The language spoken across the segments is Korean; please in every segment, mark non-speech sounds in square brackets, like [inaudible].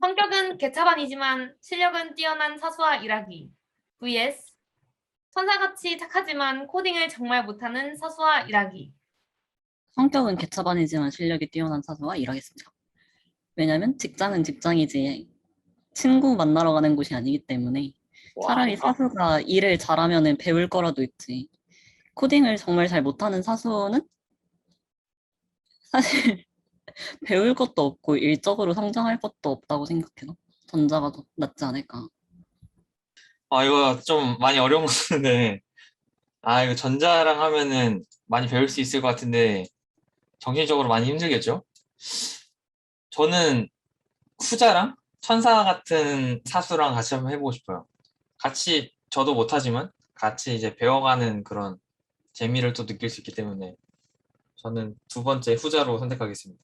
성격은 개차반이지만 실력은 뛰어난 사수와 일하기. vs 천사같이 착하지만 코딩을 정말 못하는 사수와 일하기. 성격은 개차반이지만 실력이 뛰어난 사수와 일하겠습니다. 왜냐면 직장은 직장이지 친구 만나러 가는 곳이 아니기 때문에 차라리 사수가 일을 잘하면 배울 거라도 있지. 코딩을 정말 잘 못하는 사수는 사실 [laughs] 배울 것도 없고 일적으로 성장할 것도 없다고 생각해서 전자가 더 낫지 않을까. 아, 이거 좀 많이 어려운 [laughs] 것 같은데. 아, 이거 전자랑 하면은 많이 배울 수 있을 것 같은데, 정신적으로 많이 힘들겠죠? 저는 후자랑 천사 같은 사수랑 같이 한번 해보고 싶어요. 같이, 저도 못하지만, 같이 이제 배워가는 그런 재미를 또 느낄 수 있기 때문에, 저는 두 번째 후자로 선택하겠습니다.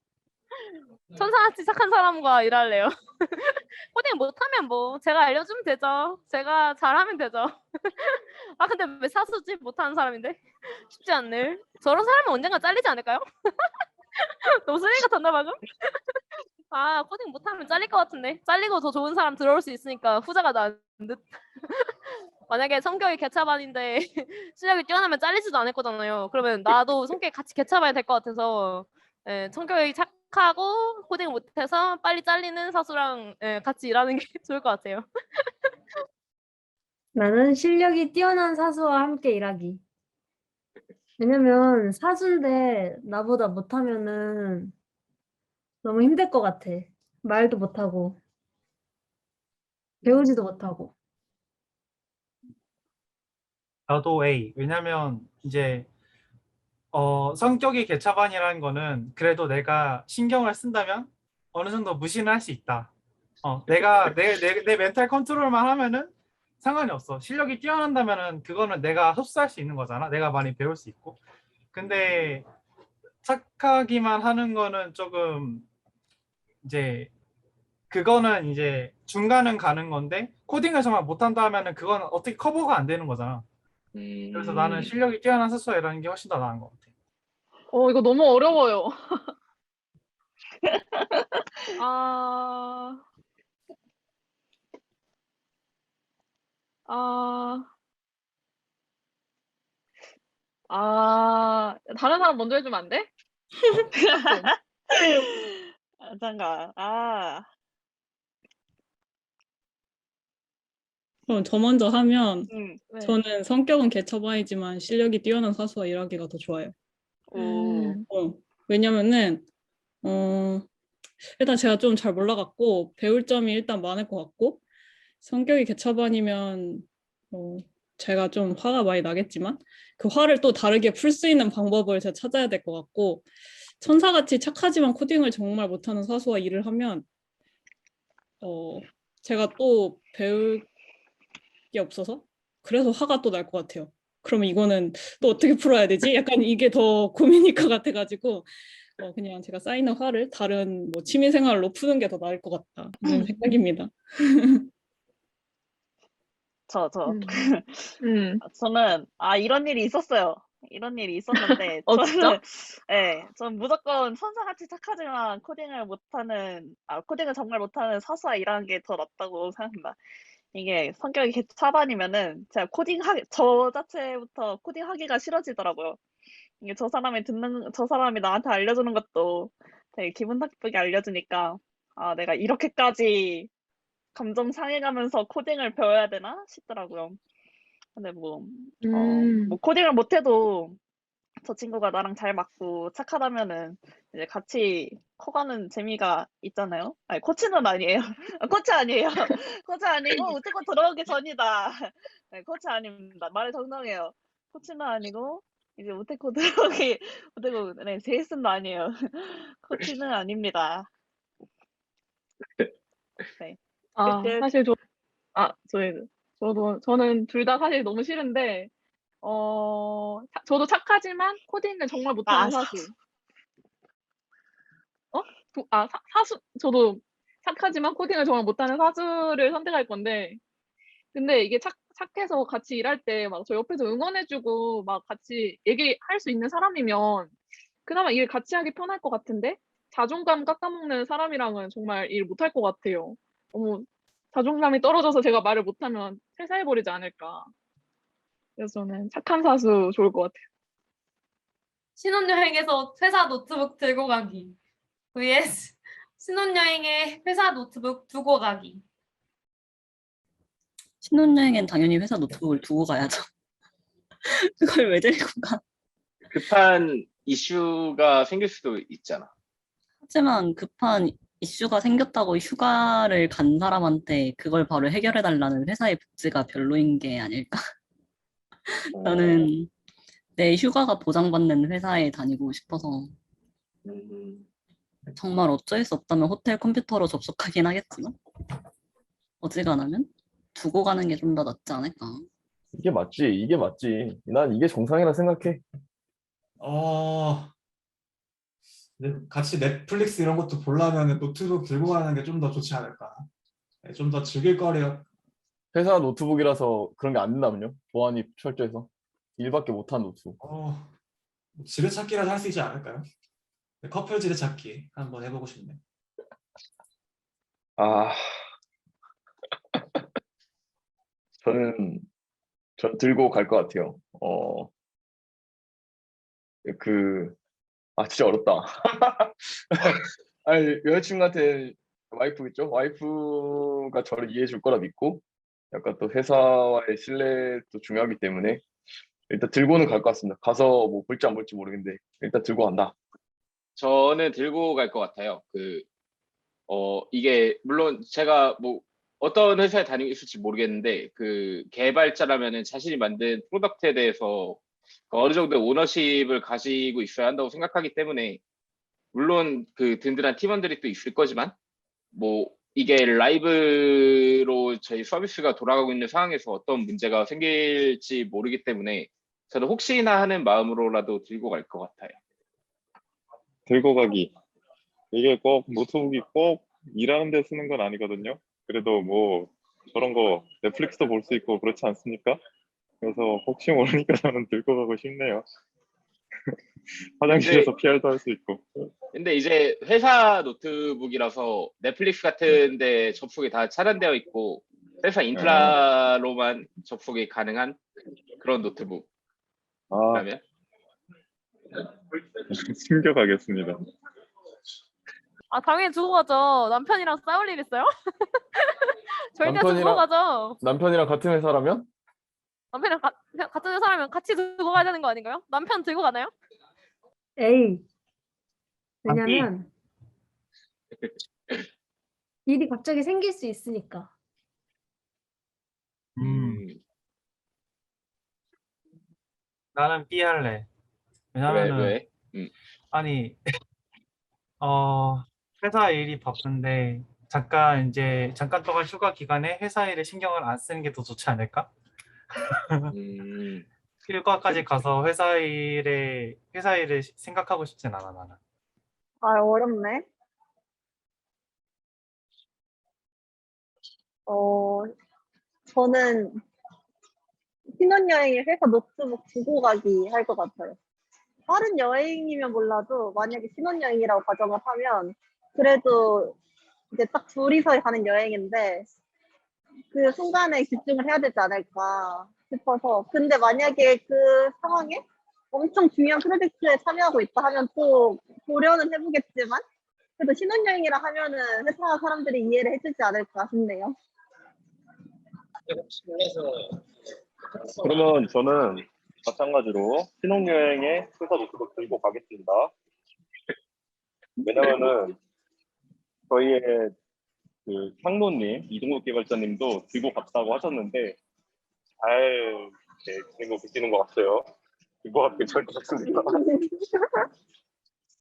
천사같이 착한 사람과 일할래요. [laughs] 코딩 못하면 뭐 제가 알려주면 되죠. 제가 잘하면 되죠. [laughs] 아 근데 왜 사수지 못하는 사람인데 [laughs] 쉽지 않네. 저런 사람은 언젠가 잘리지 않을까요? 너무 쓰레기 같았나 방금? 아 코딩 못하면 잘릴 것 같은데 잘리고 더 좋은 사람 들어올 수 있으니까 후자가 나은 듯. 만약에 성격이 개차반인데 실력이 뛰어나면 잘리지도 않을 거잖아요. 그러면 나도 성격이 같이 개차반이 될 것 같아서 예, 성격이 착 하고 코딩을 못해서 빨리 잘리는 사수랑 예, 같이 일하는 게 [laughs] 좋을 것 같아요. 나는 실력이 뛰어난 사수와 함께 일하기. 왜냐면 사수인데 나보다 못하면은 너무 힘들 것 같아. 말도 못하고 배우지도 못하고. 나도 A. 왜냐면 이제 어, 성격이 개차반이라는 거는 그래도 내가 신경을 쓴다면 어느 정도 무시는 할 수 있다. 어, 내가 내, 내, 내 멘탈 컨트롤만 하면은 상관이 없어. 실력이 뛰어난다면은 그거는 내가 흡수할 수 있는 거잖아. 내가 많이 배울 수 있고. 근데 착하기만 하는 거는 조금 이제 그거는 이제 중간은 가는 건데 코딩을 정말 못한다 하면은 그건 어떻게 커버가 안 되는 거잖아. 그래서 나는 실력이 뛰어난 스스로 일하는 게 훨씬 더 나은 것 같아. 어, 이거 너무 어려워요. [laughs] 아, 아, 아, 다른 사람 먼저 해주면 안 돼? [laughs] 아, 잠깐. 아, 그럼 저 먼저 하면 음, 네. 저는 성격은 개차반이지만 실력이 뛰어난 사수와 일하기가 더 좋아요. 오, 음. 어, 왜냐면은 어, 일단 제가 좀 잘 몰라갖고 배울 점이 일단 많을 것 같고 성격이 개차반이면 어, 제가 좀 화가 많이 나겠지만 그 화를 또 다르게 풀 수 있는 방법을 제가 찾아야 될 것 같고 천사같이 착하지만 코딩을 정말 못하는 사수와 일을 하면 어, 제가 또 배울 게 없어서 그래서 화가 또 날 것 같아요. 그러면 이거는 또 어떻게 풀어야 되지? 약간 이게 더 고민일 것 같아가지고 어, 그냥 제가 쌓이는 화를 다른 뭐 취미 생활로 푸는 게 더 나을 것 같다 이런 생각입니다. [laughs] 저, 저. 음. [laughs] 음. 저는, 아, 이런 일이 있었어요. 이런 일이 있었는데, [laughs] 어, 저는? 예, 전 무조건 천사같이 착하지만 코딩을 못하는, 아, 코딩을 정말 못하는 사수와 일하는 게 더 낫다고 생각합니다. 이게 성격이 개차반이면은 제가 코딩하기, 저 자체부터 코딩하기가 싫어지더라고요. 이게 저 사람이 듣는, 저 사람이 나한테 알려주는 것도 되게 기분 나쁘게 알려주니까, 아, 내가 이렇게까지 감정 상해가면서 코딩을 배워야 되나 싶더라고요. 근데 뭐, 어, 음. 뭐 코딩을 못해도 저 친구가 나랑 잘 맞고 착하다면은 이제 같이 커가는 재미가 있잖아요. 아니 코치는 아니에요. 아, [laughs] 코치 아니에요. [laughs] 코치 아니고 우체코 들어오기 전이다. [laughs] 네, 코치 아닙니다. 말을 정정해요. 코치는 아니고 이제 우테코 들어오기 우테코 네 제이슨도 아니에요. 코치는 아닙니다. 네. 아, 끝. 사실 저, 아, 저희, 저도, 저는 둘 다 사실 너무 싫은데, 어, 차- 저도 착하지만 코딩을 정말 아, 못하는 사수. 어? 도- 아, 사, 사수, 저도 착하지만 코딩을 정말 못하는 사수를 선택할 건데, 근데 이게 착, 착해서 같이 일할 때 막 저 옆에서 응원해주고 막 같이 얘기할 수 있는 사람이면 그나마 일 같이 하기 편할 것 같은데, 자존감 깎아먹는 사람이랑은 정말 일 못할 것 같아요. 너무 자존감이 떨어져서 제가 말을 못하면 퇴사해버리지 않을까. 그래서 저는 착한 사수 좋을 것 같아요. 신혼여행에서 회사 노트북 들고 가기. vs 신혼여행에 회사 노트북 두고 가기. 신혼여행엔 당연히 회사 노트북을 두고 가야죠. [laughs] 그걸 왜 들고 가? 급한 이슈가 생길 수도 있잖아. 하지만 급한 이슈가 생겼다고 휴가를 간 사람한테 그걸 바로 해결해 달라는 회사의 복지가 별로인 게 아닐까? [laughs] 나는 내 휴가가 보장받는 회사에 다니고 싶어서 음, 정말 어쩔 수 없다면 호텔 컴퓨터로 접속하긴 하겠지만 어지간하면 두고 가는 게 좀 더 낫지 않을까? 이게 맞지, 이게 맞지. 난 이게 정상이라 생각해. 어, 네, 같이 넷플릭스 이런 것도 보려면 노트북 들고 가는 게 좀 더 좋지 않을까. 네, 좀더 즐길 거리요. 회사 노트북이라서 그런 게 안 된다면요? 보안이 철저해서 일밖에 못한 노트북. 어, 뭐 지뢰찾기라도 할 수 있지 않을까요? 네, 커플 지뢰찾기 한번 해보고 싶네. 아, [laughs] 저는 전 들고 갈 것 같아요. 어, 그, 아 진짜 어렵다. [laughs] 아니 여자친구한테 와이프겠죠? 와이프가 저를 이해해 줄 거라 믿고 약간 또 회사와의 신뢰도 중요하기 때문에 일단 들고는 갈 것 같습니다. 가서 뭐 볼지 안 볼지 모르겠는데 일단 들고 간다. 저는 들고 갈 것 같아요. 그, 어, 이게, 물론 제가 뭐, 어떤 회사에 다니고 있을지 모르겠는데, 그, 개발자라면은 자신이 만든 프로덕트에 대해서 그 어느 정도 오너십을 가지고 있어야 한다고 생각하기 때문에, 물론 그 든든한 팀원들이 또 있을 거지만, 뭐, 이게 라이브로 저희 서비스가 돌아가고 있는 상황에서 어떤 문제가 생길지 모르기 때문에, 저는 혹시나 하는 마음으로라도 들고 갈 것 같아요. 들고 가기. 이게 꼭 노트북이 꼭 일하는 데 쓰는 건 아니거든요. 그래도 뭐 저런 거 넷플릭스도 볼 수 있고 그렇지 않습니까? 그래서 혹시 모르니까 저는 들고 가고 싶네요. [laughs] 화장실에서 PR도 할 수 있고. 근데 이제 회사 노트북이라서 넷플릭스 같은데 접속이 다 차단되어 있고 회사 인트라로만 접속이 가능한 그런 노트북. 아, 그러면 [laughs] 숨겨가겠습니다. 아 당연히 두고 가죠. 남편이랑 싸울 일 있어요? [laughs] 절대 남편이랑- 가죠. 남편이랑 같은 회사라면? 남편이랑 가, 같은 사람이면 같이 두고 가야 되는 거 아닌가요? 남편 들고 가나요? 에이. 왜냐면 일이 갑자기 생길 수 있으니까. 음, 나는 B 할래. 왜 왜냐면은 왜? 아니 [laughs] 어 회사 일이 바쁜데 잠깐 이제 잠깐 동안 휴가 기간에 회사 일에 신경을 안 쓰는 게 더 좋지 않을까? [laughs] 음, 휴가까지 가서 회사 일에 회사 일을 생각하고 싶진 않아 나는. 아, 어렵네. 어, 저는 신혼여행에 회사 노트북 두고 가기 할 것 같아요. 다른 여행이면 몰라도 만약에 신혼여행이라고 가정을 하면 그래도 이제 딱 둘이서 가는 여행인데 그 순간에 집중을 해야 되지 않을까 싶어서 근데 만약에 그 상황에 엄청 중요한 프로젝트에 참여하고 있다 하면 또 고려는 해보겠지만 그래도 신혼여행이라 하면은 회사 사람들이 이해를 해주지 않을까 싶네요. 그러면 저는 마찬가지로 신혼여행에 회사 노트북 들고 가겠습니다. 왜냐면은 저희의 그 상노님 이동국 개발자님도 들고 갔다고 하셨는데 잘 이렇게 들고 계시는 것 같아요. 들고 가기 절대 없습니다.